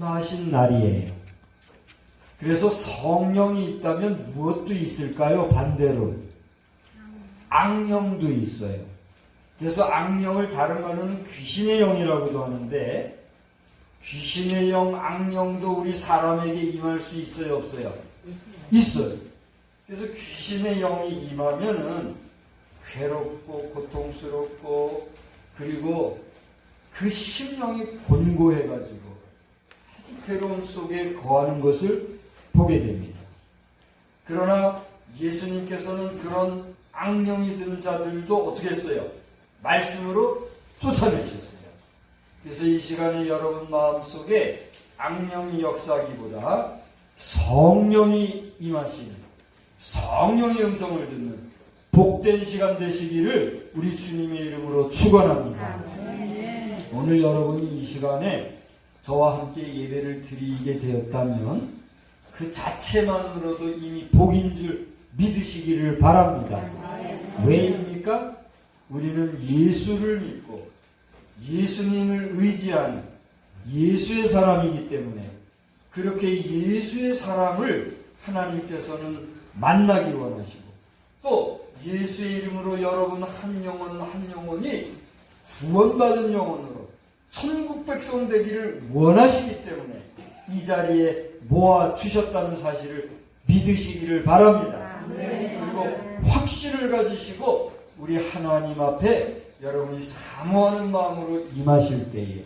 임하신 날이에요. 그래서 성령이 있다면 무엇도 있을까요? 반대로 악령도 있어요. 그래서 악령을 다른 말로는 귀신의 영이라고도 하는데 귀신의 영, 악령도 우리 사람에게 임할 수 있어요, 없어요? 있어요. 그래서 귀신의 영이 임하면은 괴롭고 고통스럽고 그리고 그 심령이 곤고해가지고 괴로움 속에 거하는 것을 보게 됩니다. 그러나 예수님께서는 그런 악령이 든 자들도 어떻게 했어요? 말씀으로 쫓아내셨어요. 그래서 이 시간에 여러분 마음속에 악령이 역사하기보다 성령이 임하시는 성령의 음성을 듣는 복된 시간 되시기를 우리 주님의 이름으로 축원합니다. 오늘 여러분이 이 시간에 저와 함께 예배를 드리게 되었다면 그 자체만으로도 이미 복인 줄 믿으시기를 바랍니다. 왜입니까? 우리는 예수를 믿고 예수님을 의지하는 예수의 사람이기 때문에 그렇게 예수의 사람을 하나님께서는 만나기 원하시고 또 예수의 이름으로 여러분 한 영혼 한 영혼이 구원받은 영혼으로 천국 백성 되기를 원하시기 때문에 이 자리에 모아 주셨다는 사실을 믿으시기를 바랍니다. 그리고 확신을 가지시고 우리 하나님 앞에 여러분이 사모하는 마음으로 임하실 때에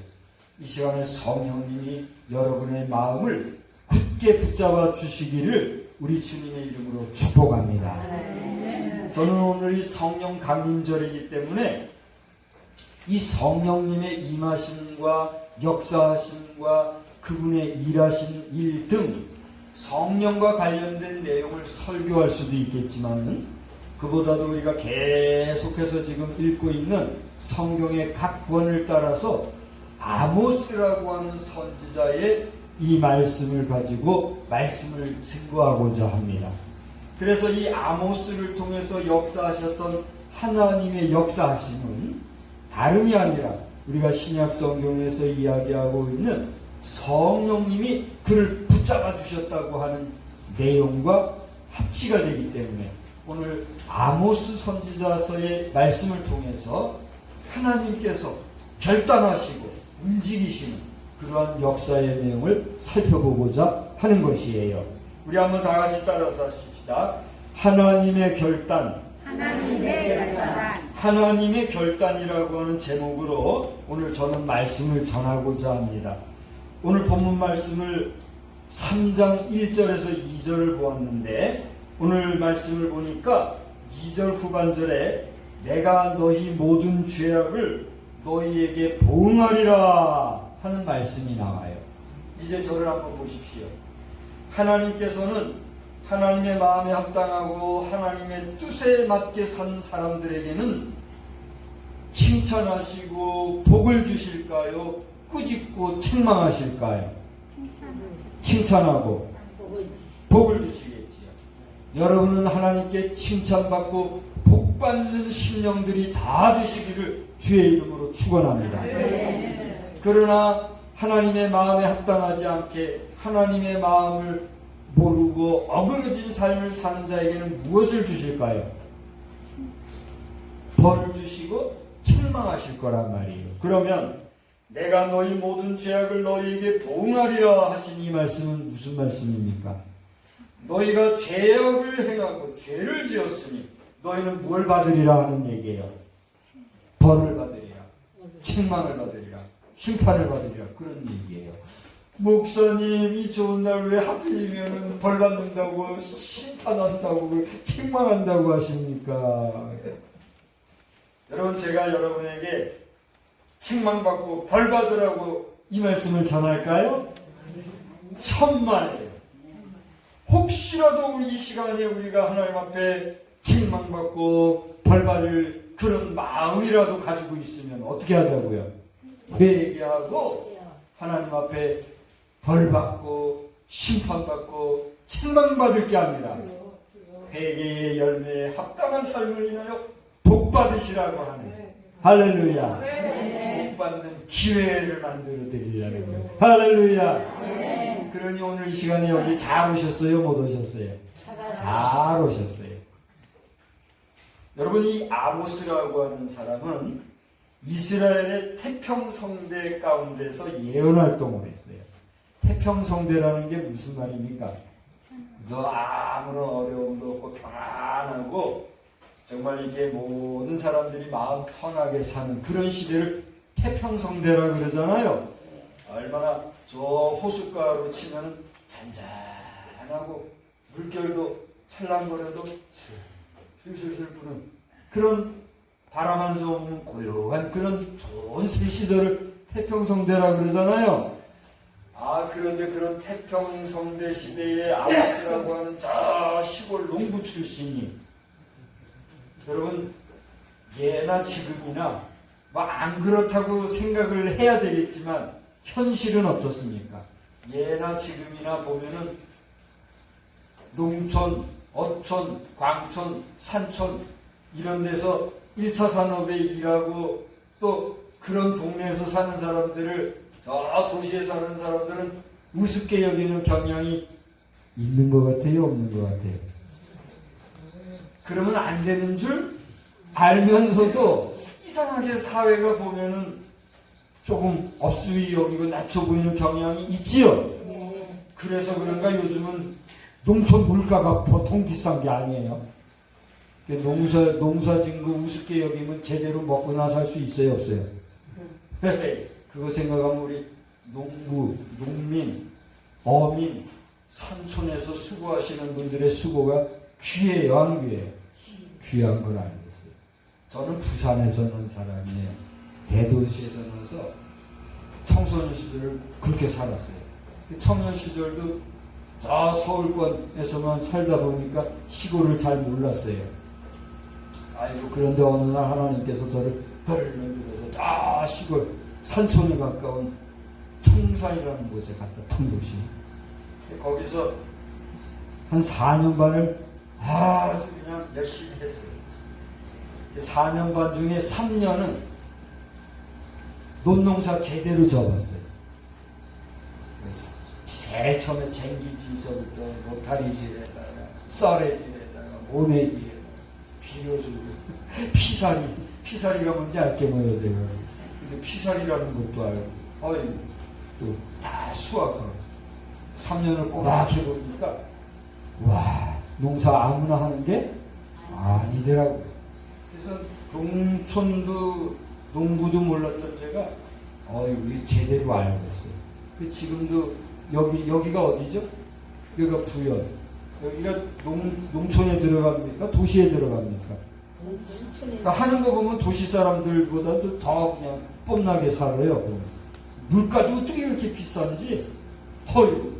이 시간에 성령님이 여러분의 마음을 굳게 붙잡아 주시기를 우리 주님의 이름으로 축복합니다. 저는 오늘 이 성령 감림절이기 때문에 이 성령님의 임하심과 역사하심과 그분의 일하신 일 등 성령과 관련된 내용을 설교할 수도 있겠지만은 그보다도 우리가 계속해서 지금 읽고 있는 성경의 각 권을 따라서 아모스라고 하는 선지자의 이 말씀을 가지고 말씀을 증거하고자 합니다. 그래서 이 아모스를 통해서 역사하셨던 하나님의 역사하심은 다름이 아니라 우리가 신약 성경에서 이야기하고 있는 성령님이 그를 붙잡아 주셨다고 하는 내용과 합치가 되기 때문에 오늘 아모스 선지자서의 말씀을 통해서 하나님께서 결단하시고 움직이시는 그러한 역사의 내용을 살펴보고자 하는 것이에요. 우리 한번 다 같이 따라서 하십시다. 하나님의 결단, 하나님의 결단 하나님의 결단이라고 하는 제목으로 오늘 저는 말씀을 전하고자 합니다. 오늘 본문 말씀을 3장 1절에서 2절을 보았는데 오늘 말씀을 보니까 2절 후반절에 내가 너희 모든 죄악을 너희에게 보응하리라 하는 말씀이 나와요. 이제 저를 한번 보십시오. 하나님께서는 하나님의 마음에 합당하고 하나님의 뜻에 맞게 산 사람들에게는 칭찬하시고 복을 주실까요? 꾸짖고 책망하실까요? 칭찬하고 복을 주시겠지요. 여러분은 하나님께 칭찬받고 복받는 심령들이 다 되시기를 주의 이름으로 축원합니다. 그러나 하나님의 마음에 합당하지 않게 하나님의 마음을 모르고 어그러진 삶을 사는 자에게는 무엇을 주실까요? 벌을 주시고 책망하실 거란 말이에요. 그러면 내가 너희 모든 죄악을 너희에게 보응하리라 하신 이 말씀은 무슨 말씀입니까? 너희가 죄악을 행하고 죄를 지었으니 너희는 뭘 받으리라 하는 얘기예요. 벌을 받으리라. 책망을 받으리라. 심판을 받으리라. 그런 얘기예요. 목사님 이 좋은 날 왜 하필이면 벌 받는다고 심판한다고 책망한다고 하십니까? 여러분 제가 여러분에게 책망받고 벌 받으라고 이 말씀을 전할까요? 천만에요. 혹시라도 이 시간에 우리가 하나님 앞에 책망받고 벌 받을 그런 마음이라도 가지고 있으면 어떻게 하자고요? 회개하고 하나님 앞에 벌 받고 심판받고 책망받을 게 아니라 회개의 열매에 합당한 삶을 인하여 복 받으시라고 하는 할렐루야. 복 받는 기회를 만들어 드리려는 거예요. 할렐루야. 그러니 오늘 이 시간에 여기 잘 오셨어요? 못 오셨어요? 잘 오셨어요. 여러분 이 아모스라고 하는 사람은 이스라엘의 태평성대 가운데서 예언 활동을 했어요. 태평성대라는 게 무슨 말입니까? 너 아무런 어려움도 없고 평안하고 정말 이게 모든 사람들이 마음 편하게 사는 그런 시대를 태평성대라 그러잖아요. 얼마나 저 호숫가로 치면 잔잔하고 물결도 찰랑거려도 슬슬슬 부는 그런 바람 한점 없는 고요한 그런 좋은 시절을 태평성대라 그러잖아요. 아 그런데 그런 태평성대 시대의 아버지라고 하는 저 시골 농부 출신이 여러분 예나 지금이나 뭐 안 그렇다고 생각을 해야 되겠지만 현실은 어떻습니까? 예나 지금이나 보면은 농촌, 어촌, 광촌, 산촌 이런 데서 1차 산업에 일하고 또 그런 동네에서 사는 사람들을 저 도시에 사는 사람들은 우습게 여기는 경향이 있는 것 같아요, 없는 것 같아요. 그러면 안 되는 줄 알면서도 이상하게 사회가 보면은 조금 업수위 여기고 낮춰 보이는 경향이 있지요. 그래서 그런가 요즘은 농촌 물가가 보통 비싼 게 아니에요. 그 농사 농사 짓고 우습게 여기면 제대로 먹고 나 살 수 있어요, 없어요? 그거 생각하면 우리 농부, 농민, 어민, 산촌에서 수고하시는 분들의 수고가 귀해요, 안 귀해요? 귀한 걸 알겠어요. 저는 부산에서 는 사람이에요. 대도시에서 나서 청소년 시절을 그렇게 살았어요. 청년 시절도 저 서울권에서만 살다 보니까 시골을 잘 몰랐어요. 아이고 그런데 어느 날 하나님께서 저를 덜 만들어서 저 시골 산촌에 가까운 청산이라는 곳에 갔다 통도시. 거기서 한 4년 반을 아주 그냥 열심히 했어요. 4년 반 중에 3년은 논농사 제대로 접었어요. 제일 처음에 쟁기지서부터 로타리질에다가 썰애질에다가 모내기에다가 비료주고 피사리 피사리가 뭔지 알게 뭐예요 근데 피사리라는 것도 알고 어이 또 다 수확하고 3년을 꼬박 해보니까 와 농사 아무나 하는 게 아니더라고요 그래서 농촌도 농부도 몰랐던 제가 어이 제대로 알고 있어요 그 지금도 여기 여기가 어디죠? 여기가 부연. 여기가 농 농촌에 들어갑니까? 도시에 들어갑니까? 그러니까 하는 거 보면 도시 사람들보다도 더 그냥 뽐나게 살아요. 물가도 어떻게 이렇게 비싼지. 허유.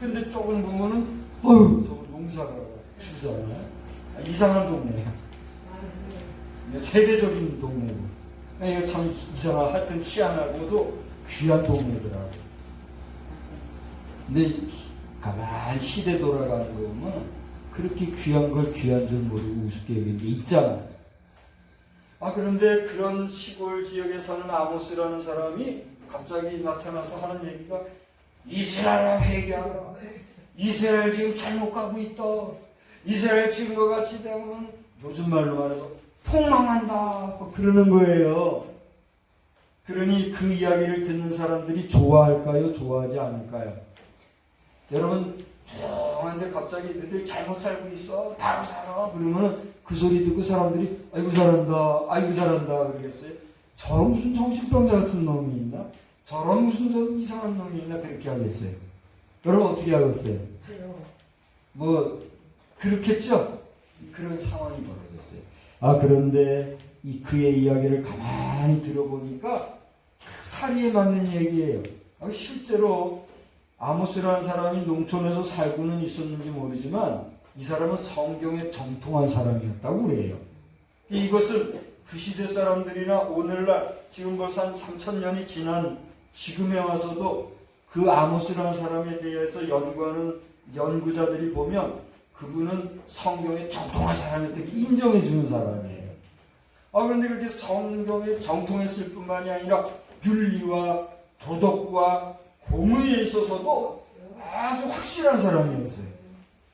근데 조금 보면은 어유 저 농사가 주잖아요. 아, 이상한 동네야. 세계적인 동네고. 아, 이거 참 이상한 하여튼 희한하고도 귀한 동네더라고. 근데 가만히 시대 돌아가는 거 보면 그렇게 귀한 걸 귀한 줄 모르고 우습게 여기는 게 있잖아. 아 그런데 그런 시골 지역에 사는 아모스라는 사람이 갑자기 나타나서 하는 얘기가 이스라엘 회개하라. 이스라엘 지금 잘못 가고 있다. 이스라엘 지금과 같이 되면 요즘 말로 말해서 폭망한다. 뭐 그러는 거예요. 그러니 그 이야기를 듣는 사람들이 좋아할까요? 좋아하지 않을까요? 여러분 조용한데 갑자기 너희들 잘못 살고 있어? 바로 살아. 그러면 그 소리 듣고 사람들이 아이고 잘한다 아이고 잘한다 그러겠어요? 저런 무슨 정신병자 같은 놈이 있나? 저런 무슨 저 이상한 놈이 있나? 그렇게 하겠어요. 여러분 어떻게 하겠어요? 뭐 그렇겠죠? 그런 상황이 벌어졌어요. 아 그런데 이 그의 이야기를 가만히 들어보니까 사리에 맞는 얘기예요. 아, 실제로 아모스라는 사람이 농촌에서 살고는 있었는지 모르지만 이 사람은 성경에 정통한 사람이었다고 그래요. 이것은 그 시대 사람들이나 오늘날 지금 벌써 한 3천 년이 지난 지금에 와서도 그 아모스라는 사람에 대해서 연구하는 연구자들이 보면 그분은 성경에 정통한 사람이었다고 인정해 주는 사람이에요. 아 그런데 그렇게 성경에 정통했을 뿐만이 아니라 윤리와 도덕과 공의에 있어서도 아주 확실한 사람이었어요.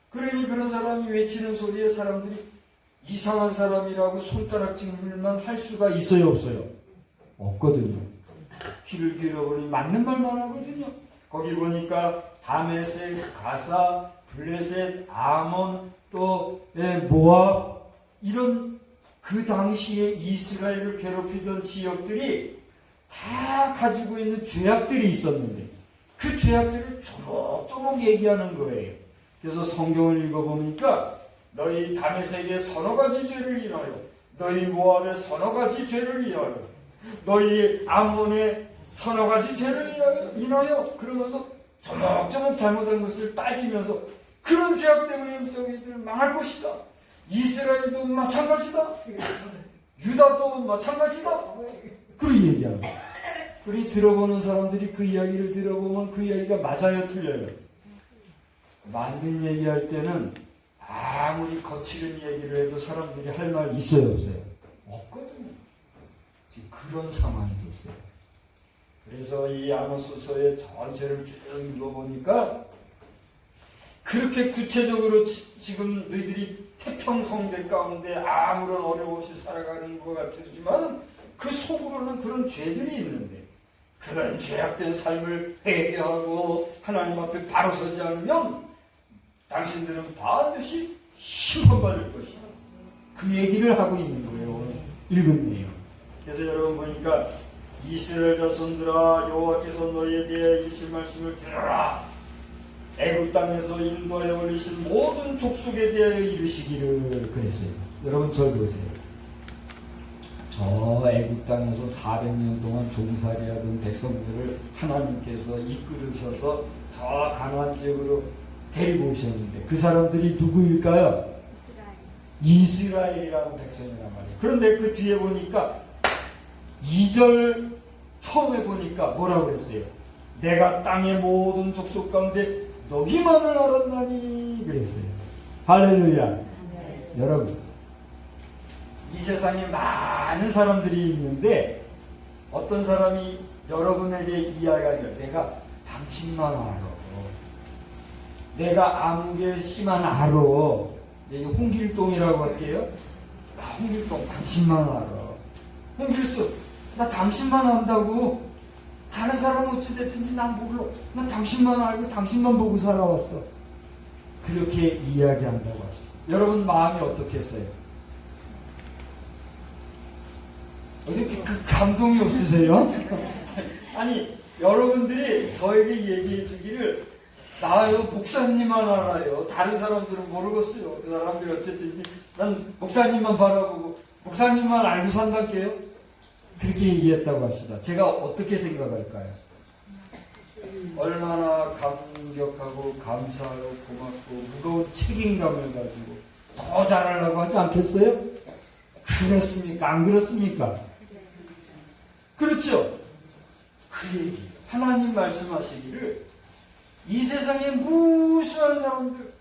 그러니 그런 사람이 외치는 소리에 사람들이 이상한 사람이라고 손가락질만 할 수가 있어요, 없어요? 없거든요. 귀를 기울여보니 맞는 말만 하거든요. 거기 보니까 다메섹, 가사, 블레셋, 아몬, 또 예, 모압 이런 그 당시에 이스라엘을 괴롭히던 지역들이 다 가지고 있는 죄악들이 있었는데 그 죄악들을 조목조목 얘기하는 거예요. 그래서 성경을 읽어보니까 너희 다메섹의 서너 가지 죄를 인하여 너희 모압의 서너 가지 죄를 인하여 너희 암몬의 서너 가지 죄를 인하여, 인하여 그러면서 조목조목 잘못한 것을 따지면서 그런 죄악 때문에 너희들 망할 것이다. 이스라엘도 마찬가지다. 유다도 마찬가지다. 얘기하는 거예요. 그리 들어보는 사람들이 그 이야기를 들어보면 그 이야기가 맞아요, 틀려요. 맞는 얘기할 때는 아무리 거칠은 얘기를 해도 사람들이 할 말 있어요, 없어요? 없거든요. 지금 그런 상황이 됐어요. 그래서 이 아모스서의 전체를 쭉 읽어보니까 그렇게 구체적으로 지, 지금 너희들이 태평성대 가운데 아무런 어려움 없이 살아가는 것 같지만 그 속으로는 그런 죄들이 있는데 그런 죄악된 삶을 회개하고 하나님 앞에 바로 서지 않으면 당신들은 반드시 심판받을 것이다. 그 얘기를 하고 있는 거예요. 내용. 그래서 여러분 보니까 이스라엘 자손들아 여호와께서 너희에 대해 이실 말씀을 들어라. 애굽 땅에서 인도에 올리신 모든 족속에 대하여 이르시기를 그랬어요. 여러분 저 보세요. 저 애굽 땅에서 400년 동안 종살이 하던 백성들을 하나님께서 이끌으셔서 저 가나안 지역으로 데리고 오셨는데 그 사람들이 누구일까요? 이스라엘. 이스라엘이라는 백성이란 말이에요. 그런데 그 뒤에 보니까 2절 처음에 보니까 뭐라고 했어요? 내가 땅의 모든 족속 가운데 너희만을 알았나니 그랬어요. 할렐루야. 여러분 이 세상에 많은 사람들이 있는데 어떤 사람이 여러분에게 이야기하길 내가 당신만 알아. 내가 아무개 씨만 알아. 여기 홍길동이라고 할게요. 나 홍길동 당신만 알아. 홍길수 나 당신만 안다고. 다른 사람은 어찌됐든지 난 몰라. 난 당신만 알고 당신만 보고 살아왔어. 그렇게 이야기한다고 하죠. 여러분 마음이 어떻겠어요? 이렇게 그 감동이 없으세요? 아니 여러분들이 저에게 얘기해 주기를 나요 목사님만 알아요. 다른 사람들은 모르겠어요. 그 사람들이 어쨌든지 난 목사님만 바라보고 목사님만 알고 산다게요. 그렇게 얘기했다고 합시다. 제가 어떻게 생각할까요? 얼마나 감격하고 감사하고 고맙고 무거운 책임감을 가지고 더 잘하려고 하지 않겠어요? 그렇습니까? 안 그렇습니까? 그렇죠? 그 얘기. 하나님 말씀하시기를 이 세상에 무수한 사람들,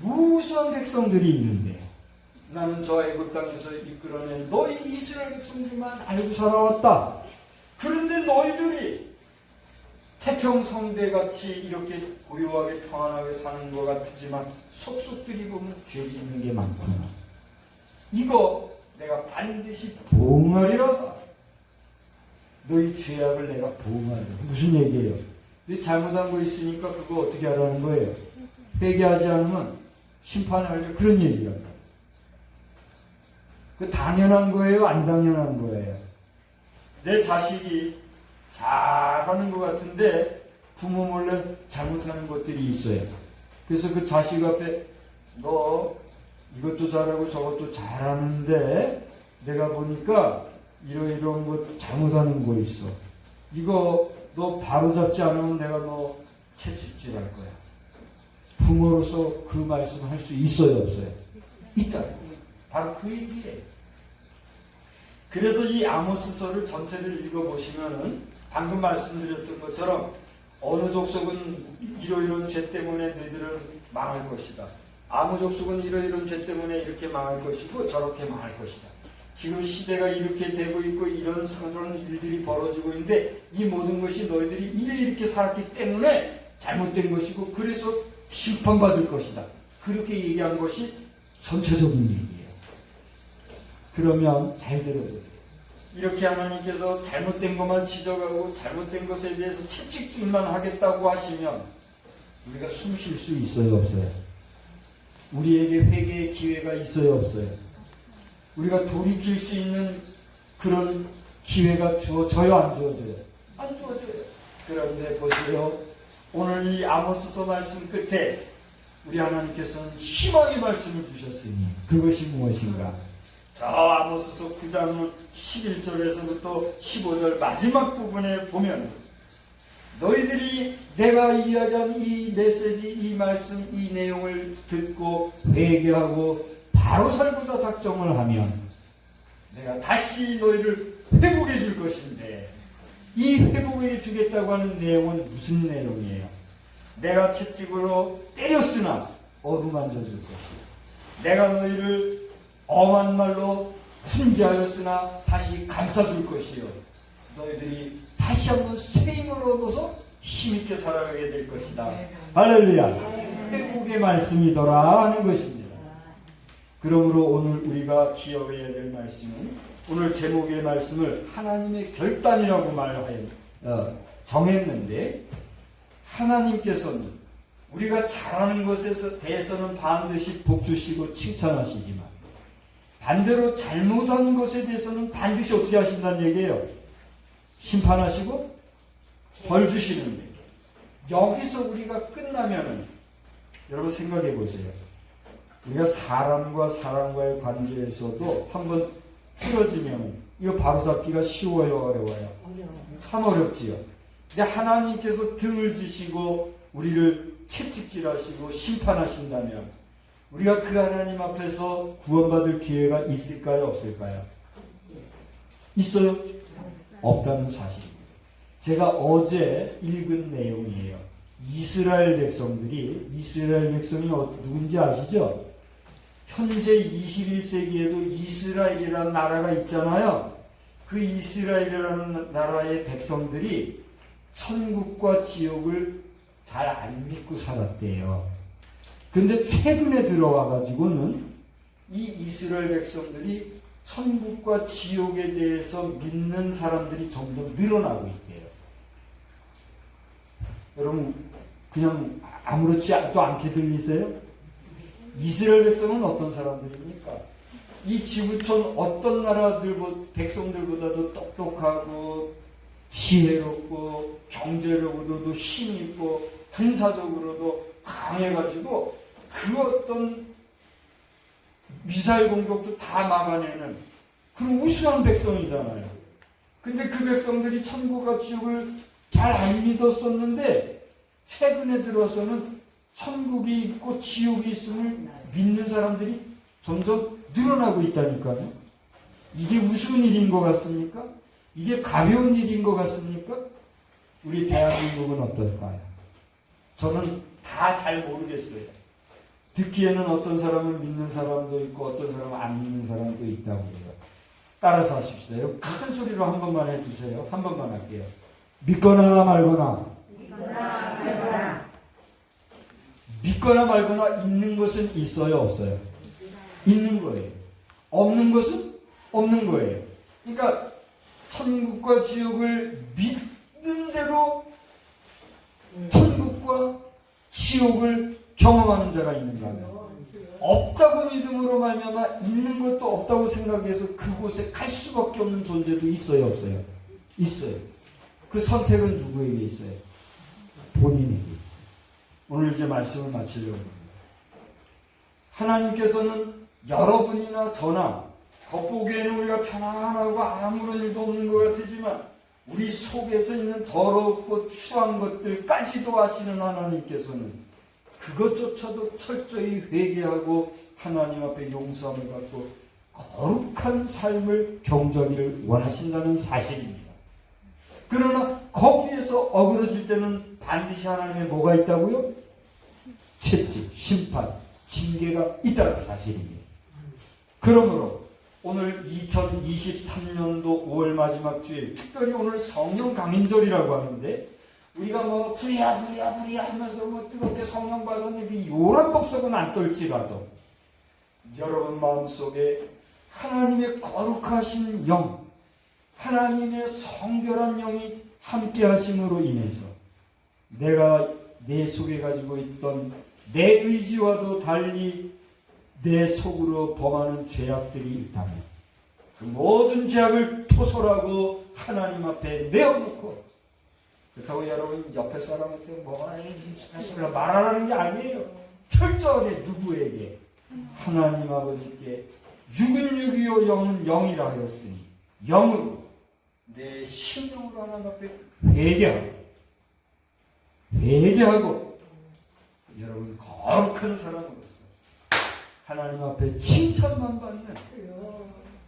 무수한 백성들이 있는데 나는 저 애굽 땅에서 이끌어낸 너희 이스라엘 백성들만 알고 살아왔다. 그런데 너희들이 태평성대 같이 이렇게 고요하게 평안하게 사는 것 같지만 속속들이 보면 죄 짓는 게 많구나. 이거 내가 반드시 보응하리라. 너희 죄악을 내가 보응하리라. 무슨 얘기예요? 너 잘못한 거 있으니까 그거 어떻게 하라는 거예요? 회개하지 않으면 심판에 알죠. 그런 얘기야. 그 당연한 거예요? 안 당연한 거예요? 내 자식이 잘하는 것 같은데 부모 몰래 잘못하는 것들이 있어요. 그래서 그 자식 앞에 너 이것도 잘하고 저것도 잘하는데 내가 보니까 이러이러한 것 잘못하는 거 있어. 이거 너 바로 잡지 않으면 내가 너 채찍질 할 거야. 부모로서 그 말씀 할 수 있어요, 없어요? 있다. 바로 그 얘기예요. 그래서 이 아모스서를 전체를 읽어보시면은 방금 말씀드렸던 것처럼 어느 족속은 이러이러한 죄 때문에 너희들은 망할 것이다. 아무 족속은 이러이러한 죄 때문에 이렇게 망할 것이고 저렇게 망할 것이다. 지금 시대가 이렇게 되고 있고 이런 그런 일들이 벌어지고 있는데 이 모든 것이 너희들이 이래 이렇게 살았기 때문에 잘못된 것이고 그래서 심판받을 것이다. 그렇게 얘기한 것이 전체적인 얘기예요. 그러면 잘 들어보세요. 이렇게 하나님께서 잘못된 것만 지적하고 잘못된 것에 대해서 채찍질만 하겠다고 하시면 우리가 숨 쉴 수 있어요, 없어요? 우리에게 회개의 기회가 있어요, 없어요? 우리가 돌이킬 수 있는 그런 기회가 주어져요, 안 주어져요? 안 주어져요. 그런데 보세요. 오늘 이 아모스서 말씀 끝에 우리 하나님께서는 희망의 말씀을 주셨으니 그것이 무엇인가? 저 아모스서 9장 11절에서부터 15절 마지막 부분에 보면 너희들이 내가 이야기한 이 메시지, 이 말씀, 이 내용을 듣고 회개하고 바로 살고자 작정을 하면 내가 다시 너희를 회복해 줄 것인데 이 회복해 주겠다고 하는 내용은 무슨 내용이에요? 내가 채찍으로 때렸으나 어루만져 줄 것이요. 내가 너희를 엄한 말로 훈계하였으나 다시 감싸줄 것이요. 너희들이 다시 한번 새 힘을 얻어서 힘있게 살아가게 될 것이다. 할렐루야. 회복의 말씀이더라 하는 것입니다. 그러므로 오늘 우리가 기억해야 될 말씀은 오늘 제목의 말씀을 하나님의 결단이라고 말하여 어, 정했는데 하나님께서는 우리가 잘하는 것에서 대해서는 반드시 복 주시고 칭찬하시지만 반대로 잘못한 것에 대해서는 반드시 어떻게 하신다는 얘기예요? 심판하시고 벌 주시는데 여기서 우리가 끝나면은 여러분 생각해 보세요. 우리가 사람과 사람과의 관계에서도 한번 틀어지면 이거 바로잡기가 쉬워요, 어려워요? 참 어렵지요. 근데 하나님께서 등을 지시고 우리를 채찍질하시고 심판하신다면 우리가 그 하나님 앞에서 구원받을 기회가 있을까요, 없을까요? 있어요? 없다는 사실입니다. 제가 어제 읽은 내용이에요. 이스라엘 백성들이 이스라엘 백성이 어- 누군지 아시죠? 현재 21세기에도 이스라엘이라는 나라가 있잖아요. 그 이스라엘이라는 나라의 백성들이 천국과 지옥을 잘 안 믿고 살았대요. 근데 최근에 들어와 가지고는 이 이스라엘 백성들이 천국과 지옥에 대해서 믿는 사람들이 점점 늘어나고 있대요. 여러분 그냥 아무렇지도 않게 들리세요? 이스라엘 백성은 어떤 사람들입니까? 이 지구촌 어떤 나라들 백성들보다도 똑똑하고 지혜롭고 경제력으로도 힘있고 군사적으로도 강해가지고 그 어떤 미사일 공격도 다 막아내는 그런 우수한 백성이잖아요. 근데 그 백성들이 천국과 지옥을 잘 안 믿었었는데 최근에 들어서는 천국이 있고 지옥이 있음을 믿는 사람들이 점점 늘어나고 있다니까요. 이게 우스운 일인 것 같습니까? 이게 가벼운 일인 것 같습니까? 우리 대한민국은 어떨까요? 저는 다 잘 모르겠어요. 듣기에는 어떤 사람은 믿는 사람도 있고 어떤 사람은 안 믿는 사람도 있다고 해요. 따라서. 여러분 큰 소리로 한 번만 해주세요. 한 번만 할게요. 믿거나 말거나 믿거나 말거나 있는 것은 있어요 없어요? 있는 거예요. 없는 것은 없는 거예요. 그러니까 천국과 지옥을 믿는 대로 천국과 지옥을 경험하는 자가 있는가 하면 없다고 믿음으로 말미암아 있는 것도 없다고 생각해서 그곳에 갈 수밖에 없는 존재도 있어요 없어요? 있어요. 그 선택은 누구에게 있어요? 본인에게. 오늘 이제 말씀을 마치려고 합니다. 하나님께서는 여러분이나 저나 겉보기에는 우리가 편안하고 아무런 일도 없는 것 같지만 우리 속에서 있는 더럽고 추한 것들까지도 아시는 하나님께서는 그것조차도 철저히 회개하고 하나님 앞에 용서함을 받고 거룩한 삶을 경주하기를 원하신다는 사실입니다. 그러나 거기에서 어그러질 때는 반드시 하나님의 뭐가 있다고요? 채찍, 심판, 징계가 있다는 사실입니다. 그러므로 오늘 2023년도 5월 마지막 주일, 특별히 오늘 성령 강인절이라고 하는데, 우리가 뭐, 부야, 부야, 부야 하면서 뭐 뜨겁게 성령 받았는데, 요란 법석은 안 떨지라도, 여러분 마음속에 하나님의 거룩하신 영, 하나님의 성결한 영이 함께 하심으로 인해서, 내가 내 속에 가지고 있던 내 의지와도 달리 내 속으로 범하는 죄악들이 있다면 그 모든 죄악을 토설하고 하나님 앞에 내어놓고 그렇다고 여러분 옆에 사람한테 뭐가 스페셜 말하라는 게 아니에요. 철저하게 누구에게 하나님 아버지께 육은 육이요 영은 영이라 하였으니 영으로 내 심령으로 하나님 앞에 회개하고 회개하고 여러분 거룩한 사람으로서 하나님 앞에 칭찬만 받는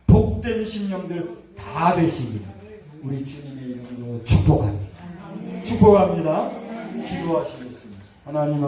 복된 심령들 다 되시길 우리 주님의 이름으로 축복합니다. 축복합니다. 기도하시겠습니다. 하나님